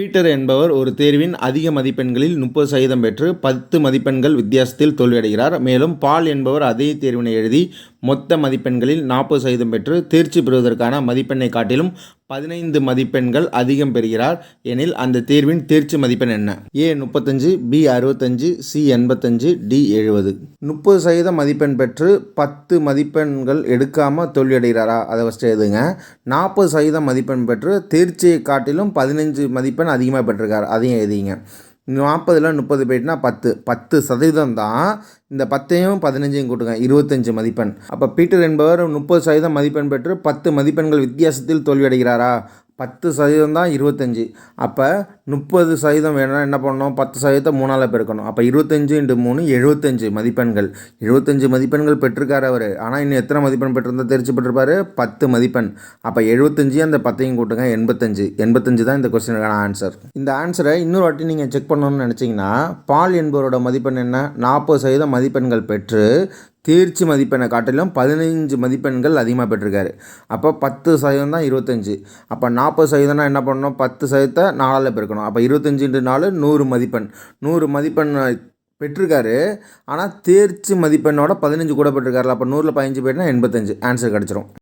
Peter என்பவர் ஒரு தேர்வின் அதிக மதிப்பெண்களில் முப்பது சதவீதம் பெற்று பத்து மதிப்பெண்கள் வித்தியாசத்தில் தோல்வியடைகிறார். மேலும் பால் என்பவர் அதே தேர்வினை எழுதி மொத்த மதிப்பெண்களில் நாற்பது சதவீதம் பெற்று தேர்ச்சி பெறுவதற்கான மதிப்பெண்ணை காட்டிலும் பதினைந்து மதிப்பெண்கள் அதிகம் பெறுகிறார். எனில் அந்த தேர்வின் தேர்ச்சி மதிப்பெண் என்ன? ஏ முப்பத்தஞ்சு பி அறுபத்தஞ்சு சி எண்பத்தஞ்சு டி எழுபது. முப்பது சதவீத மதிப்பெண் பெற்று பத்து மதிப்பெண்கள் எடுக்காமல் தோல்வியடைகிறாரா? அதை ஃபஸ்ட்டு எழுதுங்க. நாற்பது சதவீதம் மதிப்பெண் பெற்று தேர்ச்சியை காட்டிலும் பதினஞ்சு மதிப்பெண் அதிகமாக பெற்றிருக்கார். அதையும் எழுதிங்க. நாற்பதில் முப்பது போயிட்டுனா பத்து. பத்து சதவீதம் தான் இந்த பத்தையும் பதினஞ்சையும் கூட்டுங்க. இருபத்தஞ்சு மதிப்பெண். அப்போ பீட்டர் என்பவர் முப்பது சதவீதம் மதிப்பெண் பெற்று பத்து மதிப்பெண்கள் வித்தியாசத்தில் தோல்வியடைகிறாரா? பத்து சதவீதம் தான் இருபத்தஞ்சி. அப்போ முப்பது சதவீதம் வேணும்னா என்ன பண்ணணும்? பத்து சதவீதத்தை மூணால் பெருக்கணும். அப்போ இருபத்தஞ்சு இன்ட்டு மூணு எழுபத்தஞ்சு மதிப்பெண்கள். எழுபத்தஞ்சு மதிப்பெண்கள் பெற்றிருக்காரு அவர். ஆனால் இன்னும் எத்தனை மதிப்பெண் பெற்றிருந்தா தெரிச்சு பெற்றிருப்பாரு? பத்து மதிப்பெண். அப்போ எழுபத்தஞ்சு அந்த பத்தையும் கூட்டுங்க எண்பத்தஞ்சு. எண்பத்தஞ்சு தான் இந்த கொஸ்டினுக்கான ஆன்சர். இந்த ஆன்சரை இன்னொரு வாட்டி நீங்கள் செக் பண்ணணும்னு நினச்சிங்கன்னா பால் என்பவரோட மதிப்பெண் என்ன? நாற்பது சதவீதம் மதிப்பெண்கள் பெற்று தேர்ச்சி மதிப்பெண்ணை காட்டிலும் பதினைஞ்சு மதிப்பெண்கள் அதிகமாக பெற்றிருக்காரு. அப்போ பத்து சதவீதம் தான் இருபத்தஞ்சி. அப்போ நாற்பது சதவீதம்னா என்ன பண்ணணும்? பத்து சதவீதத்தை நாலால் பெருக்கணும். அப்போ இருபத்தஞ்சி இன்ட்டு நாலு நூறு மதிப்பெண். நூறு மதிப்பெண் பெற்றிருக்காரு. ஆனால் தேர்ச்சி மதிப்பெண்ணோட பதினஞ்சு கூட பெற்றிருக்காருல. அப்போ நூறில் பதினஞ்சு போயிட்டுனா எண்பத்தஞ்சு. ஆன்சர் கிடச்சிரும்.